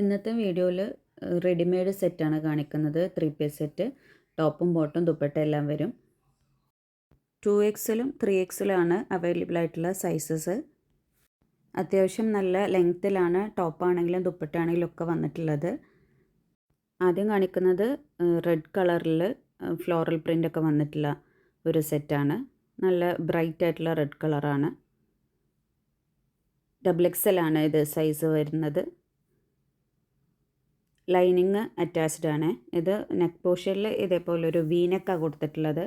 ഇന്നത്തെ വീഡിയോയിൽ റെഡിമെയ്ഡ് സെറ്റാണ് കാണിക്കുന്നത്. Three piece set. ടോപ്പും ബോട്ടും ദുപ്പട്ട എല്ലാം വരും. ടു എക്സിലും ത്രീ എക്സിലുമാണ് അവൈലബിൾ ആയിട്ടുള്ള സൈസസ്. അത്യാവശ്യം നല്ല ലെങ്ത്തിലാണ് ടോപ്പാണെങ്കിലും ദുപ്പട്ടാണെങ്കിലും ഒക്കെ വന്നിട്ടുള്ളത്. ആദ്യം കാണിക്കുന്നത് റെഡ് കളറിൽ ഫ്ലോറൽ പ്രിന്റ് ഒക്കെ വന്നിട്ടുള്ള ഒരു സെറ്റാണ്. നല്ല ബ്രൈറ്റ് ആയിട്ടുള്ള റെഡ് കളറാണ്. ഡബിൾ എക്സലാണ് ഇത് സൈസ് വരുന്നത്. ലൈനിങ് അറ്റാച്ച്ഡ് ആണ്. ഇത് നെക്ക് പോർഷനിൽ ഇതേപോലെ ഒരു വീനക്കാണ് കൊടുത്തിട്ടുള്ളത്.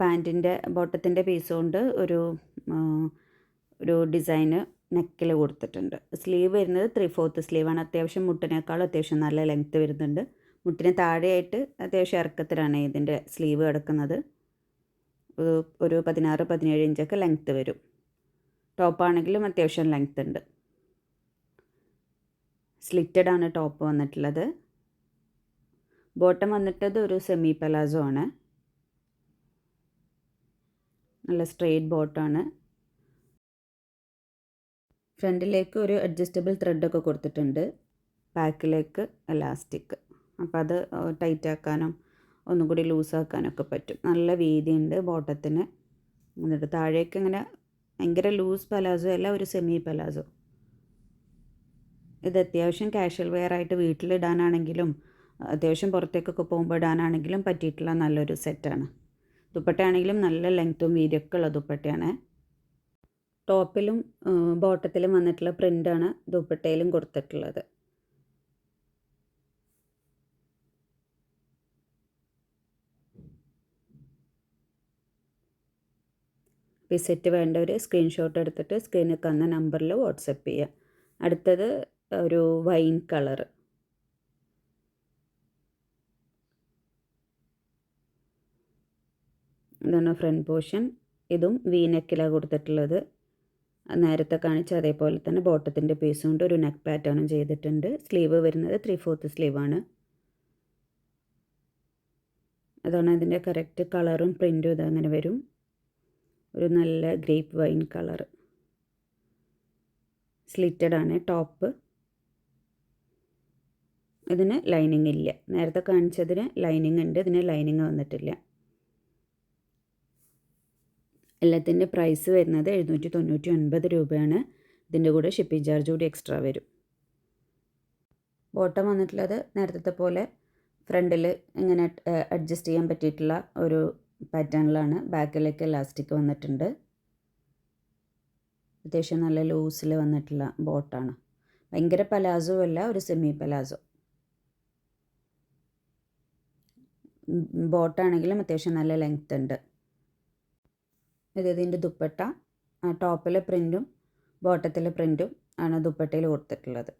പാന്റിന്റെ ബോട്ടത്തിന്റെ പീസ് കൊണ്ട് ഒരു ഒരു ഡിസൈന് നെക്കിൽ കൊടുത്തിട്ടുണ്ട്. സ്ലീവ് വരുന്നത് ത്രീ ഫോർത്ത് സ്ലീവാണ് അത്യാവശ്യം മുട്ടിനേക്കാളും അത്യാവശ്യം നല്ല ലെങ്ത്ത് വരുന്നുണ്ട്. മുട്ടിന് താഴെയായിട്ട് അത്യാവശ്യം ഇറക്കത്തിലാണ് ഇതിന്റെ സ്ലീവ് കിടക്കുന്നത്. ഒരു പതിനാറ് പതിനേഴ് ഇഞ്ചൊക്കെ ലെങ്ത്ത് വരും. ടോപ്പാണെങ്കിലും അത്യാവശ്യം ലെങ്ത്ത് ഉണ്ട്. സ്ലിറ്റഡ് ആണ് ടോപ്പ് വന്നിട്ടുള്ളത്. ബോട്ടം വന്നിട്ടത് ഒരു സെമി പലാസോ ആണ്. നല്ല സ്ട്രെയിറ്റ് ബോട്ടാണ് ഫ്രണ്ടിലേക്ക് ഒരു അഡ്ജസ്റ്റബിൾ ത്രെഡൊക്കെ കൊടുത്തിട്ടുണ്ട്. ബാക്കിലേക്ക് എലാസ്റ്റിക് അപ്പോൾ അത് ടൈറ്റ് ആക്കാനും ഒന്നും കൂടി ലൂസാക്കാനൊക്കെ പറ്റും. നല്ല വീതിയുണ്ട് ബോട്ടത്തിന് എന്നിട്ട് താഴേക്ക് ഇങ്ങനെ ഭയങ്കര ലൂസ് പലാസോ അല്ല ഒരു സെമി പലാസോ ഇത് അത്യാവശ്യം കാഷ്വൽ വെയർ ആയിട്ട് വീട്ടിലിടാനാണെങ്കിലും അത്യാവശ്യം പുറത്തേക്കൊക്കെ പോകുമ്പോൾ ഇടാനാണെങ്കിലും പറ്റിയിട്ടുള്ള നല്ലൊരു സെറ്റാണ് ദുപ്പട്ടയാണെങ്കിലും നല്ല ലെങ്ത്തും വീതിയൊക്കെ ഉള്ള ദുപ്പട്ടയാണ്. ടോപ്പിലും ബോട്ടത്തിലും വന്നിട്ടുള്ള പ്രിന്റാണ് ദുപ്പട്ടയിലും കൊടുത്തിട്ടുള്ളത്. ഈ സെറ്റ് വേണ്ടവർ സ്ക്രീൻഷോട്ട് എടുത്തിട്ട് സ്ക്രീനിൽ തന്ന നമ്പറിൽ വാട്സപ്പ് ചെയ്യുക അടുത്തത് ഒരു വൈൻ കളർ ഇതാണ് ഫ്രണ്ട് പോർഷൻ. ഇതും വീനെക്കിലാണ് കൊടുത്തിട്ടുള്ളത്. നേരത്തെ കാണിച്ച അതേപോലെ തന്നെ ബോട്ടത്തിന്റെ പീസ് കൊണ്ട് ഒരു നെക്ക് പാറ്റേണും ചെയ്തിട്ടുണ്ട്. സ്ലീവ് വരുന്നത് ത്രീ ഫോർത്ത് സ്ലീവാണ് അതാണ് അതിന്റെ കറക്റ്റ് കളറും പ്രിന്റും ഇതങ്ങനെ വരും. ഒരു നല്ല ഗ്രേപ്പ് വൈൻ കളർ സ്ലിറ്റഡ് ആണ് ടോപ്പ് ഇതിന് ലൈനിങ് ഇല്ല. നേരത്തെ കാണിച്ചതിന് ലൈനിങ് ഉണ്ട് ഇതിന് ലൈനിങ് വന്നിട്ടില്ല. എല്ലാത്തിന്റെ പ്രൈസ് വരുന്നത് എഴുന്നൂറ്റി തൊണ്ണൂറ്റി ഒൻപത് രൂപയാണ്. ഇതിന്റെ കൂടെ ഷിപ്പിംഗ് ചാർജ് കൂടി എക്സ്ട്രാ വരും. ബോട്ടം വന്നിട്ടുള്ളത് നേരത്തെ പോലെ ഫ്രണ്ടിൽ ഇങ്ങനെ അഡ്ജസ്റ്റ് ചെയ്യാൻ പറ്റിയിട്ടുള്ള ഒരു പാറ്റേണിലാണ് ബാക്കിലേക്ക് ഇലാസ്റ്റിക് വന്നിട്ടുണ്ട്. അത്യാവശ്യം നല്ല ലൂസിൽ വന്നിട്ടുള്ള ബോട്ടാണ് ഭയങ്കര പലാസോ അല്ല ഒരു സെമി പലാസോ ബോട്ടാണെങ്കിലും അത്യാവശ്യം നല്ല ലെങ്ത് ഉണ്ട്. ഇത് ഇതിന്റെ ദുപ്പട്ട ടോപ്പിലെ പ്രിന്റും ബോട്ടത്തിലെ പ്രിന്റും ആണ് ദുപ്പട്ടയിൽ കൊടുത്തിട്ടുള്ളത്.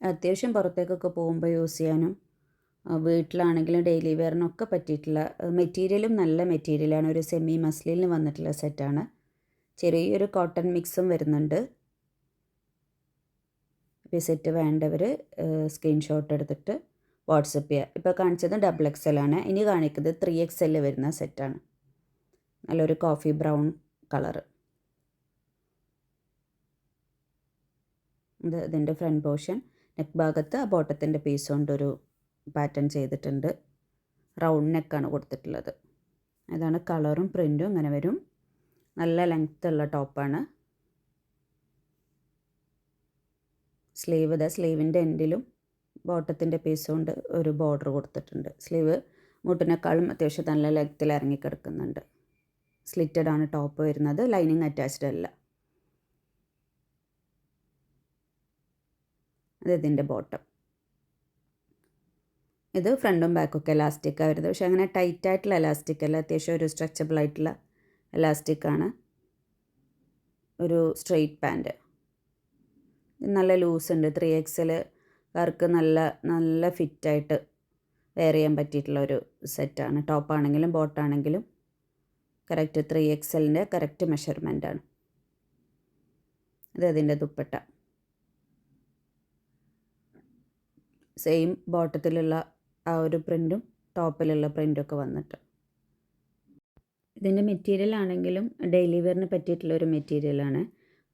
അത്യാവശ്യം പുറത്തേക്കൊക്കെ പോകുമ്പോൾ യൂസ് ചെയ്യാനും വീട്ടിലാണെങ്കിലും ഡെയിലി വെയറിനൊക്കെ പറ്റിയിട്ടുള്ള മെറ്റീരിയലും നല്ല മെറ്റീരിയലാണ് ഒരു സെമി മസ്ലിന് വന്നിട്ടുള്ള സെറ്റാണ് ചെറിയൊരു കോട്ടൺ മിക്സും വരുന്നുണ്ട്. ഈ സെറ്റ് വേണ്ടവർ സ്ക്രീൻഷോട്ട് എടുത്തിട്ട് വാട്സപ്പ് ചെയ്യുക ഇപ്പോൾ കാണിച്ചത് ഡബിൾ എക്സ് എൽ ആണ്. ഇനി കാണിക്കുന്നത് ത്രീ എക്സ് എൽ വരുന്ന സെറ്റാണ് നല്ലൊരു കോഫി ബ്രൗൺ കളറ് ഇത് ഇതിന്റെ ഫ്രണ്ട് പോർഷൻ നെക്ക് ഭാഗത്ത് ആ ബോട്ടത്തിന്റെ പീസ് കൊണ്ടൊരു പാറ്റേൺ ചെയ്തിട്ടുണ്ട്. റൗണ്ട് നെക്കാണ് കൊടുത്തിട്ടുള്ളത്. അതാണ് കളറും പ്രിന്റും അങ്ങനെ വരും. നല്ല ലെങ്ത്ത് ഉള്ള ടോപ്പാണ് സ്ലീവ് ഇതാ സ്ലീവിന്റെ എൻഡിലും ബോട്ടത്തിന്റെ പീസ് കൊണ്ട് ഒരു ബോർഡർ കൊടുത്തിട്ടുണ്ട്. സ്ലീവ് മുട്ടിനേക്കാളും അത്യാവശ്യം നല്ല ലെഗത്തിൽ ഇറങ്ങിക്കിടക്കുന്നുണ്ട് സ്ലിറ്റഡ് ആണ് ടോപ്പ് വരുന്നത് ലൈനിങ് അറ്റാച്ച്ഡ് അല്ല. അത് ഇതിന്റെ ബോട്ടം. ഇത് ഫ്രണ്ടും ബാക്കൊക്കെ എലാസ്റ്റിക്കാണ് വരുന്നത്. പക്ഷേ അങ്ങനെ ടൈറ്റ് ആയിട്ടുള്ള എലാസ്റ്റിക് അല്ല അത്യാവശ്യം ഒരു സ്ട്രെച്ചബിൾ ആയിട്ടുള്ള എലാസ്റ്റിക്കാണ് ഒരു സ്ട്രെയിറ്റ് പാന്റ് നല്ല ലൂസ് ഉണ്ട് ത്രീ എക്സൽ കാർക്ക് നല്ല നല്ല ഫിറ്റായിട്ട് വെയർ ചെയ്യാൻ പറ്റിയിട്ടുള്ള ഒരു സെറ്റാണ്. ടോപ്പാണെങ്കിലും ബോട്ടാണെങ്കിലും കറക്റ്റ് ത്രീ എക്സലിന്റെ കറക്റ്റ് മെഷർമെന്റാണ്. ഇത് അതിന്റെ ദുപ്പട്ട. സെയിം ബോട്ടത്തിലുള്ള ആ ഒരു പ്രിന്റും ടോപ്പിലുള്ള പ്രിന്റൊക്കെ വന്നിട്ട്. ഇതിന്റെ മെറ്റീരിയൽ ആണെങ്കിലും ഡെയിലി വെയറിന് പറ്റിയിട്ടുള്ള ഒരു മെറ്റീരിയലാണ്.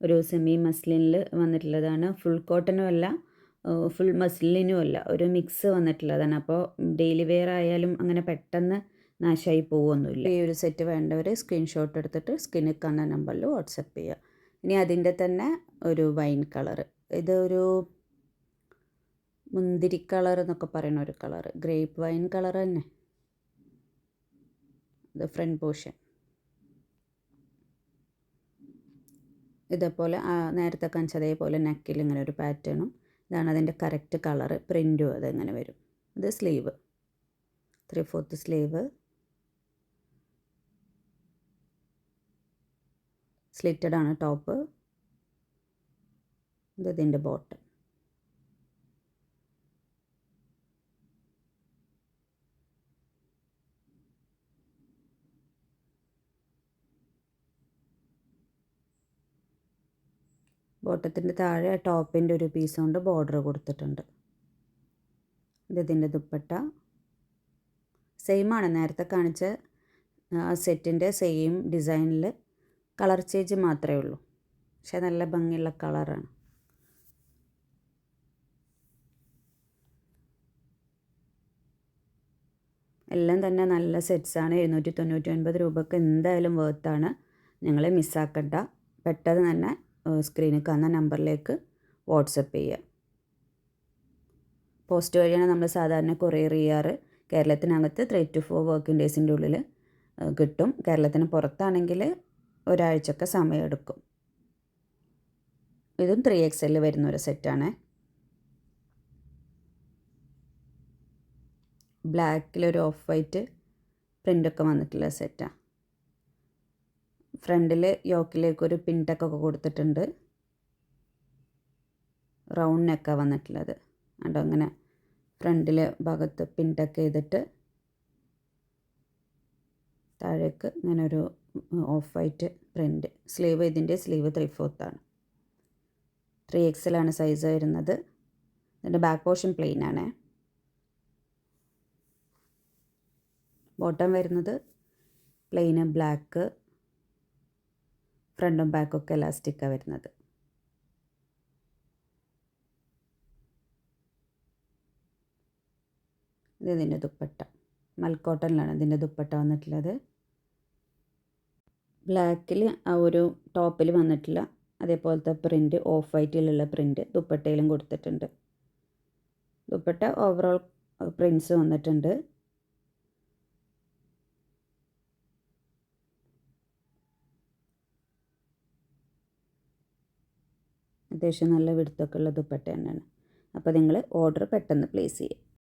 ഒരു സെമി മസ്ലിനിൽ വന്നിട്ടുള്ളതാണ്. ഫുൾ കോട്ടനും അല്ല ഫുൾ മസ്ലിനും അല്ല. ഒരു മിക്സ് വന്നിട്ടുള്ളതാണ്. അപ്പോൾ ഡെയിലി വെയർ ആയാലും അങ്ങനെ പെട്ടെന്ന് നാശമായി പോകുമൊന്നുമില്ല ഈ ഒരു സെറ്റ് വേണ്ടവർ സ്ക്രീൻഷോട്ട് എടുത്തിട്ട് സ്കിന്നിൽ കാണുന്ന നമ്പറിൽ വാട്സപ്പ് ചെയ്യുക ഇനി അതിന്റെ തന്നെ ഒരു വൈൻ കളർ ഇതൊരു മുന്തിരി കളർ എന്നൊക്കെ പറയുന്ന ഒരു കളർ ഗ്രേപ്പ് വൈൻ കളർ തന്നെ. ഇത് ഫ്രണ്ട് പോർഷൻ ഇതേപോലെ നേരത്തെ കാണിച്ച അതേപോലെ നെക്കിൽ ഇങ്ങനെ ഒരു പാറ്റേണും ഇതാണ് അതിന്റെ കറക്റ്റ് കളറ് പ്രിന്റും അതെങ്ങനെ വരും. ഇത് sleeve three fourth sleeve slitted ആണ് ടോപ്പ് ഇത് ഇതിന്റെ ബോട്ടം ബോട്ടത്തിന്റെ താഴെ ടോപ്പിന്റെ ഒരു പീസ് കൊണ്ട് ബോർഡർ കൊടുത്തിട്ടുണ്ട്. ഇത് ഇതിന്റെ ദുപ്പട്ട. സെയിം ആണ്. നേരത്തെ കാണിച്ച സെറ്റിന്റെ സെയിം ഡിസൈനിൽ കളർ ചേഞ്ച് മാത്രമേ ഉള്ളൂ. പക്ഷേ നല്ല ഭംഗിയുള്ള കളറാണ് എല്ലാം തന്നെ നല്ല സെറ്റ്സാണ് എഴുന്നൂറ്റി തൊണ്ണൂറ്റി ഒൻപത് രൂപക്ക് എന്തായാലും വേർത്താണ് ഞങ്ങളെ മിസ്സാക്കണ്ട പെട്ടെന്ന് തന്നെ സ്ക്രീനിൽ കാണുന്ന നമ്പറിലേക്ക് വാട്സപ്പ് ചെയ്യുക. പോസ്റ്റ് വഴിയാണ് നമ്മൾ സാധാരണ കൊറിയർ ചെയ്യാറ്. കേരളത്തിനകത്ത് ത്രീ ടു ഫോർ വർക്കിംഗ് ഡേയ്സിന്റെ ഉള്ളിൽ കിട്ടും. കേരളത്തിന് പുറത്താണെങ്കിൽ ഒരാഴ്ചയൊക്കെ സമയമെടുക്കും. ഇതും ത്രീ എക്സ് എല്ലിൽ വരുന്ന ഒരു സെറ്റാണ് ബ്ലാക്കിലൊരു ഓഫ് വൈറ്റ് പ്രിന്റൊക്കെ വന്നിട്ടുള്ള സെറ്റാണ് ഫ്രണ്ടിൽ യോക്കിലേക്ക് ഒരു പിൻടക്കൊക്കെ കൊടുത്തിട്ടുണ്ട്. റൗണ്ട് നെക്കാണ് വന്നിട്ടുള്ളത്. കണ്ടോ? അങ്ങനെ ഫ്രണ്ടിലെ ഭാഗത്ത് പിൻടക്ക് ചെയ്തിട്ട് താഴേക്ക് ഇങ്ങനെ ഒരു ഓഫ് വൈറ്റ് പ്രിന്റ് സ്ലീവ് ഇതിന്റെ സ്ലീവ് ത്രീ ആണ്. ത്രീ എക്സിലാണ് സൈസ് വരുന്നത്. ഇതിന്റെ ബാക്ക് പോർഷൻ പ്ലെയിൻ ആണ്. ബോട്ടം വരുന്നത് പ്ലെയിന് ബ്ലാക്ക് ഫ്രണ്ടും ബാക്കൊക്കെ ഒക്കെ എലാസ്റ്റിക്കാണ് വരുന്നത്. ഇത് ഇതിന്റെ ദുപ്പട്ട. മൽക്കോട്ടനിലാണ് ഇതിന്റെ ദുപ്പട്ട വന്നിട്ടുള്ളത്. ബ്ലാക്കിൽ ആ ഒരു ടോപ്പിൽ വന്നിട്ടില്ല അതേപോലത്തെ പ്രിന്റ് ഓഫ് വൈറ്റിലുള്ള പ്രിന്റ് ദുപ്പട്ടയിലും കൊടുത്തിട്ടുണ്ട്. ദുപ്പട്ട ഓവറോൾ പ്രിൻസ് വന്നിട്ടുണ്ട്. അത്യാവശ്യം നല്ല വിടുത്തൊക്കെ ഉള്ള ദുപ്പട്ട തന്നെയാണ്. അപ്പോൾ നിങ്ങൾ ഓർഡർ പെട്ടെന്ന് പ്ലേസ് ചെയ്യുക